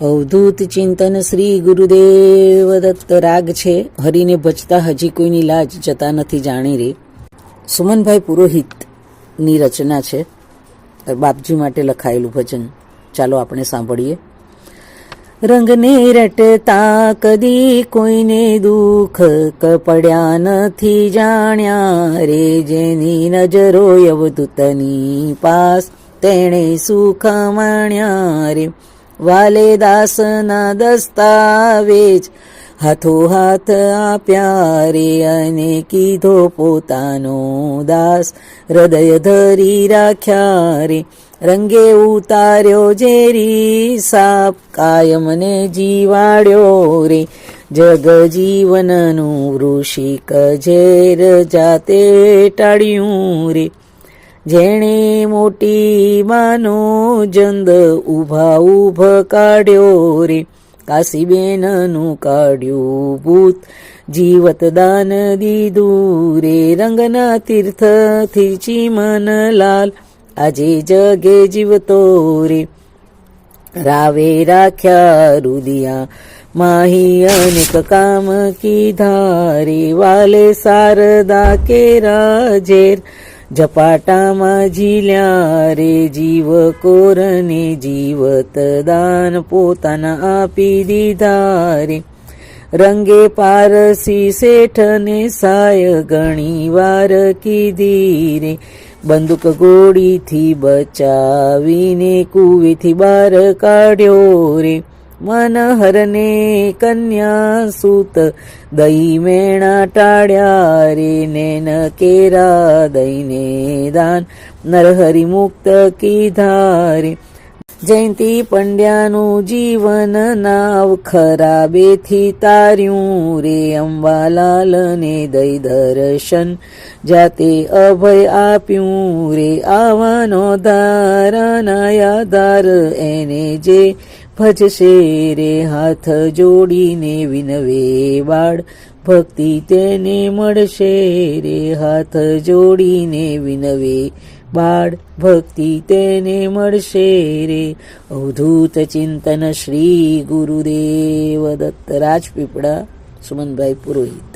અવધૂત ચિંતન શ્રી ગુરુદેવ દત્ત રાગ છે. હરિને ભજતા હજી કોઈની લાજ જતા નથી જાણી રહી સુમનભાઈ પુરોહિતની રચના છે. બાપજી માટે લખાયેલું ભજન. ચાલો આપણે સાંભળીએ. રંગને રટતા કદી કોઈને દુઃખ કપડ્યા નથી જાણ્યા રે. જેની નજરો અવધૂતની પાસ તેણે સુખ માણ્યા રે. વાલે દાસના દસ્તાવેજ હાથો હાથ આપ્યા રે અને કીધો પોતાનો દાસ. હૃદય ધરી રાખ્યા રે, રંગે ઉતાર્યો ઝેરી સાપ. કાયમને જીવાડ્યો રે, જગ જીવનનું વૃષિક ઝેર જાતે ટાળ્યું રે. જેણે મોટી માનો જંદ ઊભા ઉભ કાઢ્યો રે. કાશીબેનનું કાઢ્યું ભૂત, જીવત દાન દીધું રે. રંગના તીર્થથી ચીમન લાલ, આજે જગે જીવતો રે. રાવે રાખ્યા રુદિયા, માહી અનેક કામ કીધા રે. વાલે શારદા કે રાજેર ઝપાટામાં ઝીલ્યા રે જીવ કોરને જીવત દાન પોતાના આપી દીધા રે. રંગે પારસી શેઠને સાય ઘણી વાર કીધી રે. બંદૂક ગોળીથી બચાવીને કુવેથી બહાર કાઢ્યો રે. મનહરને કન્યા સૂત દઈ મેણા ટાળ્યા રે નેન કેરા દઈને દાન નરહરિ મુક્ત કીધા રે જયંતિ પંડ્યાનું જીવન નાવ ખરાબેથી તાર્યું રે, અંબાલાલને દઈ દર્શન જાતે અભય આપ્યું રે. આવવાનો ધારાના યાદાર એને જે ભજશે રે હાથ જોડીને વિનવે બાળ ભક્તિ તેને મળશે રે હાથ જોડીને વિનવે બાળ ભક્તિ તેને મળશે રે અવધૂત ચિંતન શ્રી ગુરુદેવ દત્ત રાજપીપળા સુમનભાઈ પુરોહિત